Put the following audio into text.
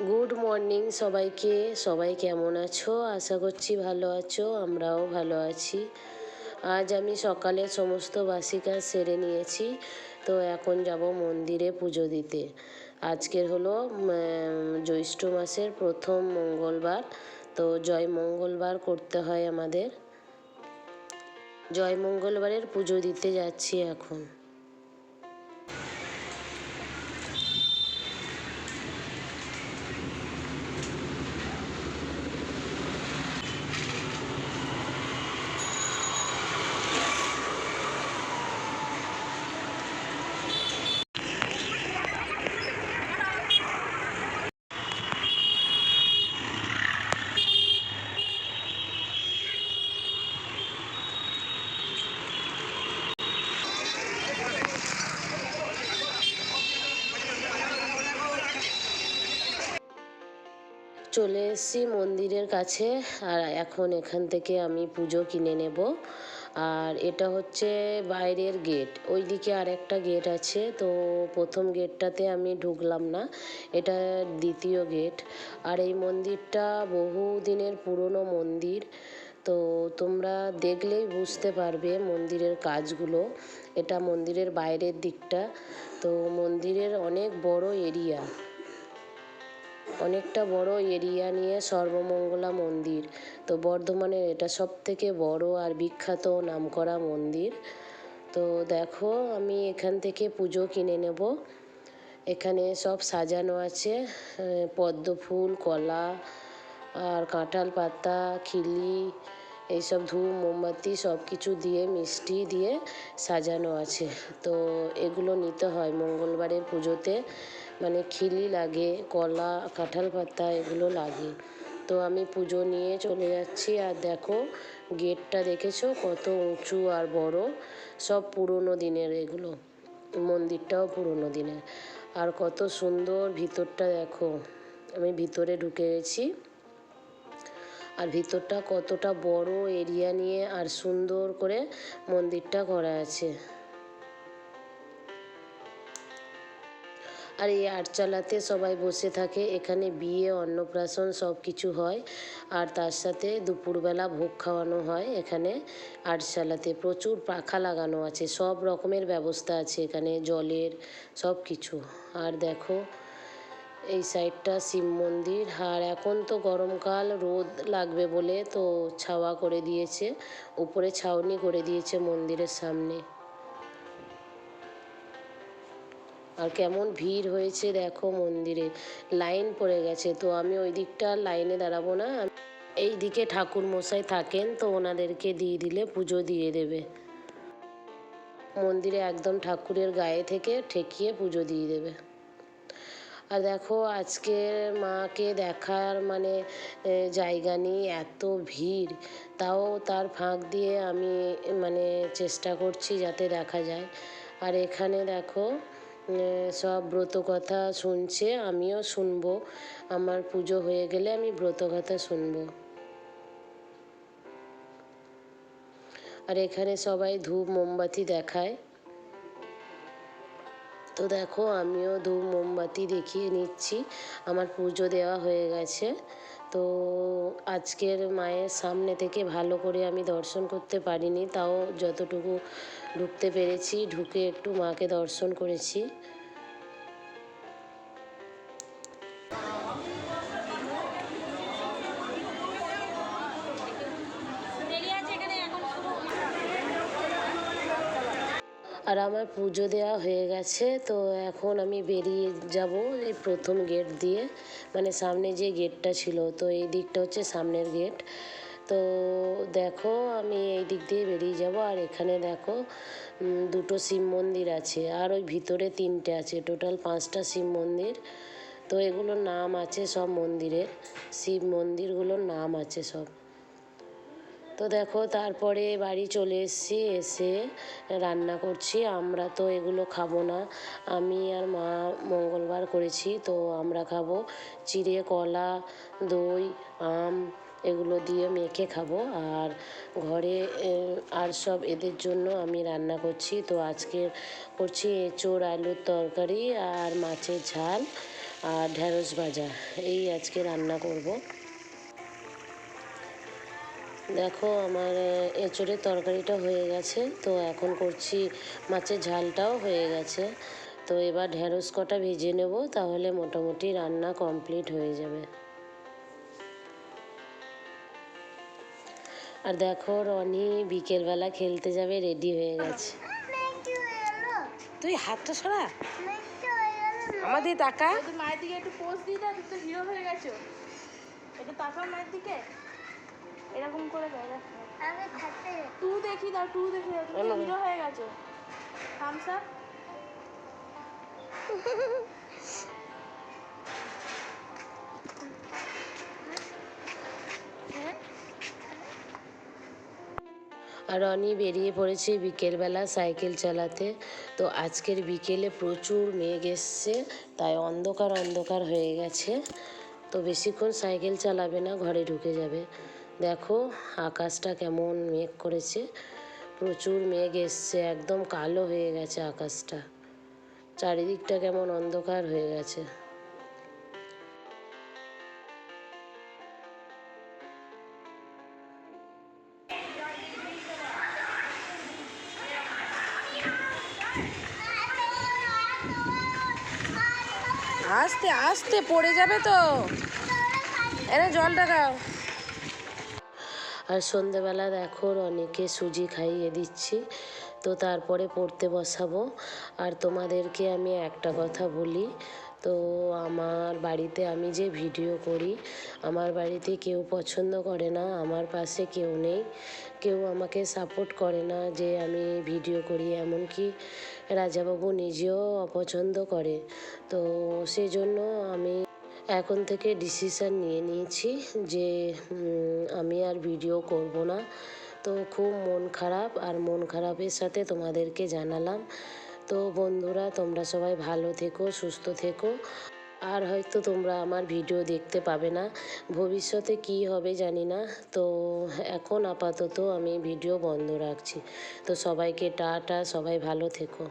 Good morning সবাইকে। সবাই কেমন আছো? আশা করছি ভালো আছো, আমরাও ভালো আছি। আজ আমি সকালে সমস্ত বাসি কাজ সেরে নিয়েছি, তো এখন যাব মন্দিরে পুজো দিতে। আজকের হলো জ্যৈষ্ঠ মাসের প্রথম মঙ্গলবার, তো জয় মঙ্গলবার করতে হয় আমাদের। জয় মঙ্গলবারের পুজো দিতে যাচ্ছি এখন। চলে এসেছি মন্দিরের কাছে, আর এখন এখান থেকে আমি পুজো কিনে নেব। আর এটা হচ্ছে বাইরের গেট ওই দিকে আর একটা গেট আছে। তো প্রথম গেটটাতে আমি ঢুকলাম না, এটা দ্বিতীয় গেট। আর এই মন্দিরটা বহু দিনের পুরনো মন্দির, তো তোমরা দেখলেই বুঝতে পারবে মন্দিরের কাজগুলো। এটা মন্দিরের বাইরের দিকটা, তো মন্দিরের অনেক বড় এরিয়া। অনেকটা বড় এরিয়া নিয়ে সর্বমঙ্গলা মন্দির। তো বর্ধমানের এটা সব থেকে বড় আর বিখ্যাত নামকরা মন্দির। তো দেখো, আমি এখান থেকে পুজো কিনে নেব। এখানে সব সাজানো আছে। পদ্ম ফুল, কলা, আর কাঁঠাল পাতা, খিলি, এইসব ধূপ, মোমবাতি সব কিছু দিয়ে, মিষ্টি দিয়ে সাজানো আছে। তো এগুলো নিতে হয় মঙ্গলবারের পুজোতে। মানে খিলি লাগে, কলা, কাঁঠাল পাতা এগুলো লাগে। তো আমি পুজো নিয়ে চলে যাচ্ছি আর দেখো গেটটা দেখেছ কত উঁচু আর বড়? সব পুরনো দিনের এগুলো। মন্দিরটাও পুরনো দিনের। আর কত সুন্দর ভিতরটা দেখো। আমি ভিতরে ঢুকে গেছি। আর ভিতরটা কতটা বড় এরিয়া নিয়ে আর সুন্দর করে মন্দিরটা করা আছে। আর এই আটচালাতে সবাই বসে থাকে, এখানে বিয়ে, অন্নপ্রাশন সব কিছু হয়। আর তার সাথে দুপুরবেলা ভোগ খাওয়ানো হয় এখানে আটচালাতে। প্রচুর পাখা লাগানো আছে, সব রকমের ব্যবস্থা আছে এখানে, জলের সব কিছু। আর দেখো, এই সাইডটা শিব মন্দির। আর এখন তো গরমকাল, রোদ লাগবে বলে তো ছাওয়া করে দিয়েছে, উপরে ছাউনি করে দিয়েছে মন্দিরের সামনে। আর কেমন ভিড় হয়েছে দেখো মন্দিরে। লাইন পড়ে গেছে, তো আমি ওই দিকটা লাইনে দাঁড়াবো না। এই দিকে ঠাকুর মশাই থাকেন, তো ওনাদেরকে দিয়ে দিলে পুজো দিয়ে দেবে। মন্দিরে একদম ঠাকুরের গায়ে থেকে ঠেকিয়ে পুজো দিয়ে দেবে। আর দেখো আজকে মাকে দেখার মানে জায়গা নেই, এত ভিড়। তাও তার ফাঁক দিয়ে আমি মানে চেষ্টা করছি যাতে দেখা যায়। আর এখানে দেখো সব ব্রত কথা শুনছে, আমিও শুনব। আমার পুজো হয়ে গেলে আমি ব্রত কথা শুনব। আর এখানে সবাই ধূপ মোমবাতি দেখায়। তো দেখো, আমিও ধূপ মোমবাতি দেখিয়ে নিচ্ছি। আমার পুজো দেওয়া হয়ে গেছে। তো আজকের মায়ের সামনে থেকে ভালো করে আমি দর্শন করতে পারিনি, তাও যতটুকু ঢুকতে পেরেছি, ঢুকে একটু মাকে দর্শন করেছি। আর আমার পুজো দেওয়া হয়ে গেছে, তো এখন আমি বেরিয়ে যাব এই প্রথম গেট দিয়ে। মানে সামনে যে গেটটা ছিল, তো এই দিকটা হচ্ছে সামনের গেট। তো দেখো, আমি এই দিক দিয়ে বেরিয়ে যাব। আর এখানে দেখো দুটো শিব মন্দির আছে, আর ওই ভিতরে তিনটে আছে। টোটাল পাঁচটা শিব মন্দির। তো এগুলোর নাম আছে সব মন্দিরের। শিব মন্দিরগুলোর নাম আছে সব। তো দেখো, তারপরে বাড়ি চলে এসেছি, এসে রান্না করছি। আমরা তো এগুলো খাব না। আমি আর মা মঙ্গলবার করেছি, তো আমরা খাব চিড়ে, কলা, দই, আম এগুলো দিয়ে মেখে খাব। আর ঘরে আর সব এদের জন্য আমি রান্না করছি। তো আজকে করছি এঁচোড়, আলুর তরকারি আর মাছের ঝাল আর ঢ্যাঁড়স ভাজা। এই আজকে রান্না করব। দেখো আমার এঁচোড়ের তরকারিটা হয়ে গেছে। তো এখন করছি মাছের ঝালটাও হয়ে গেছে। তো এবার ঢ্যাঁড়স কটা ভেজে নেব, তাহলে মোটামুটি রান্না কমপ্লিট হয়ে যাবে। আর দেখো রনি বিকেলবেলা খেলতে যাবে রেডি হয়ে গেছে। তুই হাতটা সরা। আমাদের তাকা তুই মায়ের দিকে একটু পোজ দিয়ে দাও তুই তো হিরো হয়ে গেছো। একটু তাকাও মায়ের দিকে? এরকম করে দাও দেখো। টু দেখি দাও টু দেখি দাও তুমি হিরো হয়ে গেছো। থামস আপ রনি বেরিয়ে পড়েছে বিকেলবেলা সাইকেল চালাতে। তো আজকের বিকেলে প্রচুর মেঘ এসছে, তাই অন্ধকার অন্ধকার হয়ে গেছে। তো বেশিক্ষণ সাইকেল চালাবে না, ঘরে ঢুকে যাবে। দেখো আকাশটা কেমন মেঘ করেছে। প্রচুর মেঘ এসছে, একদম কালো হয়ে গেছে আকাশটা। চারিদিকটা কেমন অন্ধকার হয়ে গেছে। আস্তে আস্তে পড়ে যাবে তো। এনে জলটা খাও আর সন্ধেবেলা দেখো অনেকে সুজি খাইয়ে দিচ্ছি, তো তারপরে পড়তে বসাবো। আর তোমাদেরকে আমি একটা কথা বলি তো আমার বাড়িতে আমি যে ভিডিও করি, আমার বাড়িতে কেউ পছন্দ করে না, আমার পাশে কেউ নেই, কেউ আমাকে সাপোর্ট করে না যে আমি ভিডিও করি, এমনকি রাজাবাবু নিজেও অপছন্দ করে। তো সেজন্য আমি এখন থেকে ডিসিশান নিয়ে নিয়েছি যে আমি আর ভিডিও করব না। তো খুব মন খারাপ, আর মন খারাপের সাথে তোমাদেরকে জানালাম। তো বন্ধুরা, তোমরা সবাই ভালো থেকো, সুস্থ থেকো। আর হয়তো তোমরা আমার ভিডিও দেখতে পাবে না। ভবিষ্যতে কি হবে জানি না। তো এখন আপাতত আমি ভিডিও বন্ধ রাখছি। তো সবাইকে টাটা, সবাই ভালো থেকো।